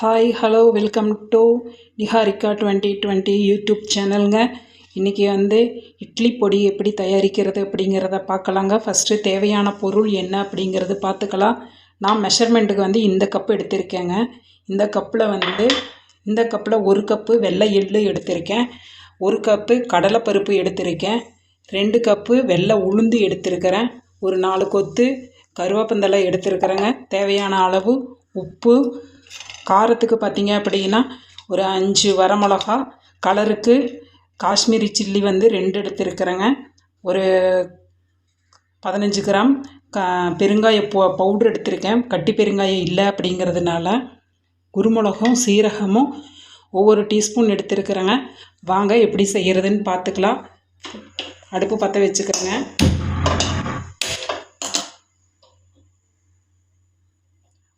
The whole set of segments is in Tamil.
Hi hello welcome to Niharika twenty twenty YouTube சேனலுங்க இன்றைக்கி வந்து இட்லி பொடி எப்படி தயாரிக்கிறது அப்படிங்கிறத பார்க்கலாங்க. ஃபஸ்ட்டு தேவையான பொருள் என்ன அப்படிங்கிறது பார்த்துக்கலாம். நான் மெஷர்மெண்ட்டுக்கு வந்து இந்த கப்பு எடுத்திருக்கேங்க. இந்த கப்பில் வந்து இந்த கப்பில் ஒரு கப்பு வெள்ளை எள்ளு எடுத்திருக்கேன். ஒரு கப்பு கடலைப்பருப்பு எடுத்திருக்கேன். ரெண்டு கப்பு வெள்ளை உளுந்து எடுத்திருக்கிறேன். ஒரு நாலு கொத்து கருவேப்பந்தலை எடுத்திருக்கிறேங்க. தேவையான அளவு உப்பு காரத்துக்கு பார்த்தீங்க அப்படின்னா ஒரு அஞ்சு வரமிளகா கலருக்கு காஷ்மீரி சில்லி வந்து ரெண்டு எடுத்துருக்கிறேங்க. ஒரு பதினஞ்சு கிராம் க பெருங்காய போ பவுட்ரு எடுத்திருக்கேன். கட்டி பெருங்காயம் இல்லை அப்படிங்கிறதுனால குருமிளகும் சீரகமும் ஒவ்வொரு டீஸ்பூன் எடுத்துருக்குறேங்க. வாங்க எப்படி செய்கிறதுன்னு பார்த்துக்கலாம். அடுப்பு பற்ற வச்சுக்கிறேங்க.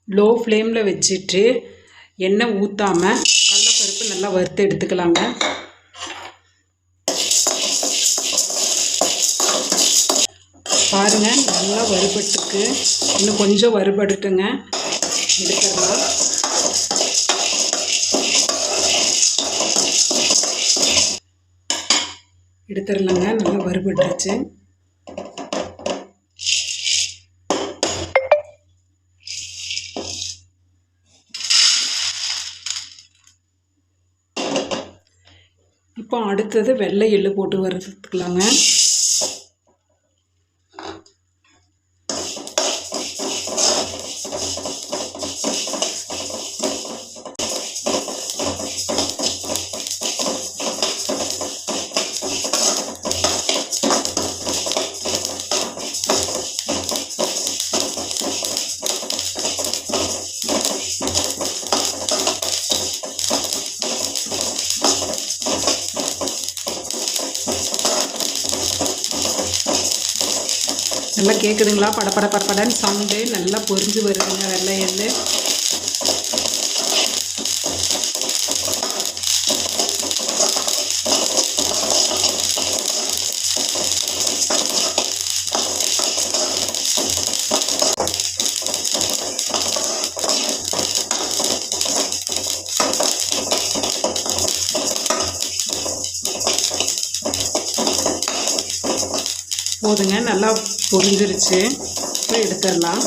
லோ ஃப்ளேமில் வச்சுட்டு எண்ணெய் ஊற்றாமல் கடலப்பருப்பு நல்லா வறுத்து எடுத்துக்கலாங்க. பாருங்கள் நல்லா வறுபட்டுக்கு இன்னும் கொஞ்சம் வறுபடுட்டுங்க. எடுத்துடலாம். எடுத்துடலாங்க நல்லா வறுபட்டுருச்சு. இப்போ அடுத்தது வெள்ளை எள்ளு போட்டு வறுத்துக்கலாங்க. நல்லா கேட்குதுங்களா படப்பட படப்படன்னு சவுண்டு நல்லா பொறிஞ்சு வருதுங்க வெள்ளை எள்ளு. போதுங்க நல்லா பொரிஞ்சிருச்சு. இப்போ எடுத்துடலாம்.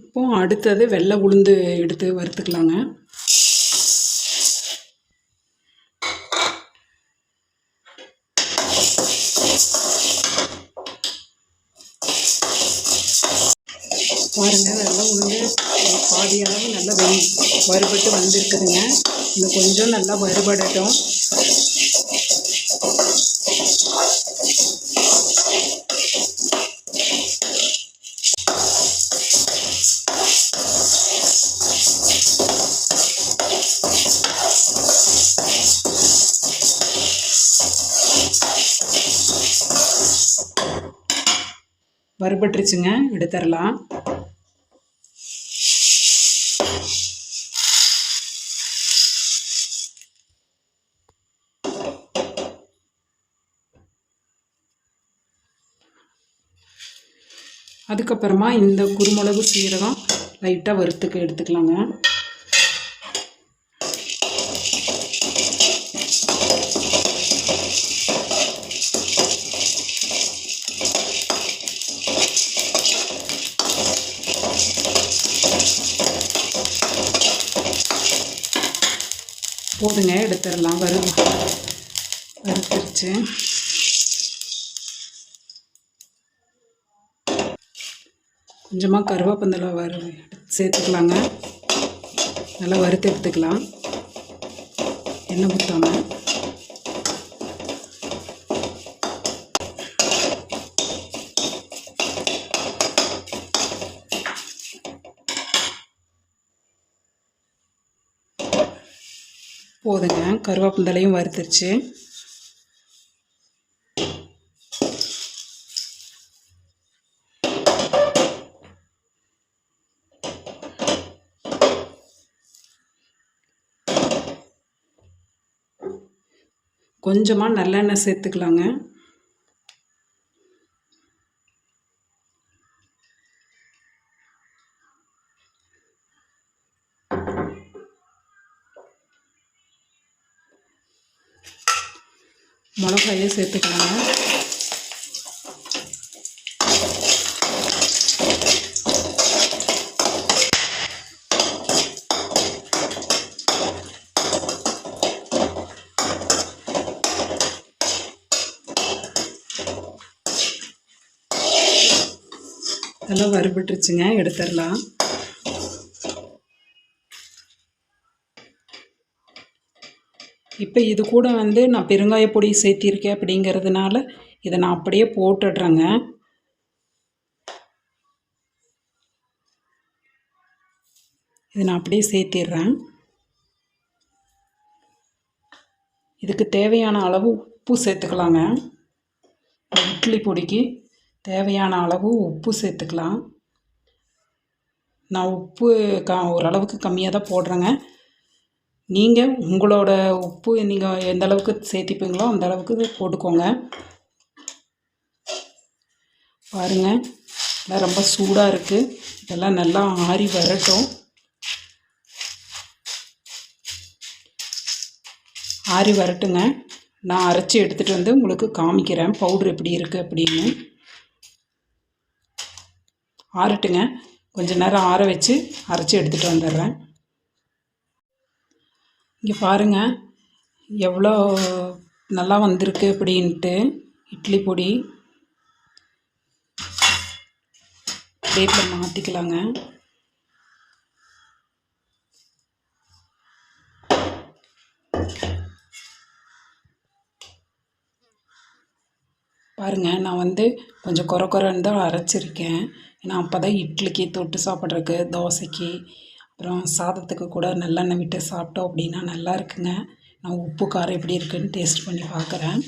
இப்போ அடுத்தது வெள்ளை உளுந்து எடுத்து வறுத்துக்கலாங்க. பாருங்கள் நல்லா உளுந்து பாதி அளவு நல்லா வெ வறுபட்டு வந்திருக்குதுங்க. இன்னும் கொஞ்சம் நல்லா வறுபடட்டும். வறுபட்டுருச்சுங்க எடுத்துடலாம். அதுக்கப்புறமா இந்த குறுமிளகு சீரகம் லைட்டாக வறுத்துக்க எடுத்துக்கலாங்க. போதுங்க எடுத்துடலாம். வறு வறுத்துருச்சு. கொஞ்சமாக கருவேப்பந்தலை வறு சேர்த்துக்கலாங்க. நல்லா வறுத்து எடுத்துக்கலாம். எண்ணெய் ஊற்றாமல் போதுங்க. கருவேப்பிந்தலையும் வறுத்துருச்சு. கொஞ்சமாக நல்லெண்ணெய் சேர்த்துக்கலாங்க. மிளகாயை சேர்த்துக்கலாங்க. நல்லா வறுபட்டுருச்சுங்க எடுத்துடலாம். இப்போ இது கூட வந்து நான் பெருங்காய பொடி சேர்த்திருக்கேன் அப்படிங்கிறதுனால இதை நான் அப்படியே போட்டுடுறேங்க. இதை நான் அப்படியே சேர்த்திடுறேன். இதுக்கு தேவையான அளவு உப்பு சேர்த்துக்கலாங்க. இட்லி பொடிக்கு தேவையான அளவு உப்பு சேர்த்துக்கலாம். நான் உப்பு க ஓரளவுக்கு கம்மியாக தான் போடுறேங்க. நீங்கள் உங்களோட உப்பு நீங்கள் எந்த அளவுக்கு சேர்த்திப்பீங்களோ அந்த அளவுக்கு போட்டுக்கோங்க. பாருங்கள் எல்லாம் ரொம்ப சூடாக இருக்குது இதெல்லாம் நல்லா ஆறி வரட்டும். ஆறி வரட்டுங்க. நான் அரைச்சி எடுத்துகிட்டு வந்து உங்களுக்கு காமிக்கிறேன் பவுட்ரு எப்படி இருக்குது அப்படின்னு. ஆறட்டுங்க. கொஞ்ச நேரம் ஆற வச்சு அரைச்சி எடுத்துகிட்டு வந்துடுறேன். இங்கே பாருங்கள் எவ்வளோ நல்லா வந்திருக்கு அப்படின்ட்டு. இட்லி பொடி. பிளேட்டில் மாற்றிக்கலாங்க பாருங்கள் நான் வந்து கொஞ்சம் குறை குறைன்னு தான் அரைச்சிருக்கேன். ஏன்னா அப்போ தான் இட்லிக்கு தொட்டு சாப்பிட்றதுக்கு தோசைக்கு அப்புறம் சாதத்துக்கு கூட நல்லெண்ணெய் விட்டு சாப்பிட்டோம் அப்படின்னா நல்லா இருக்குங்க. நான் உப்பு காரம் எப்படி இருக்குன்னு டேஸ்ட் பண்ணி பார்க்குறேன்.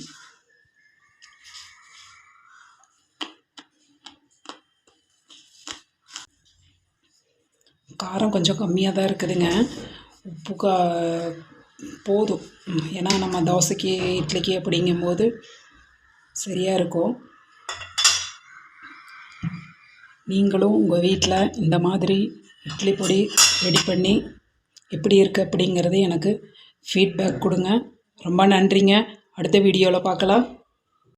காரம் கொஞ்சம் கம்மியாக தான் இருக்குதுங்க. உப்பு கா போதும். ஏன்னா நம்ம தோசைக்கு இட்லிக்கு அப்படிங்கும்போது சரியாக இருக்கும். நீங்களும் உங்கள் வீட்டில் இந்த மாதிரி இட்லி பொடி ரெடி பண்ணி எப்படி இருக்குது அப்படிங்கிறது எனக்கு ஃபீட்பேக் கொடுங்க. ரொம்ப நன்றிங்க. அடுத்த வீடியோவில் பார்க்கலாம்.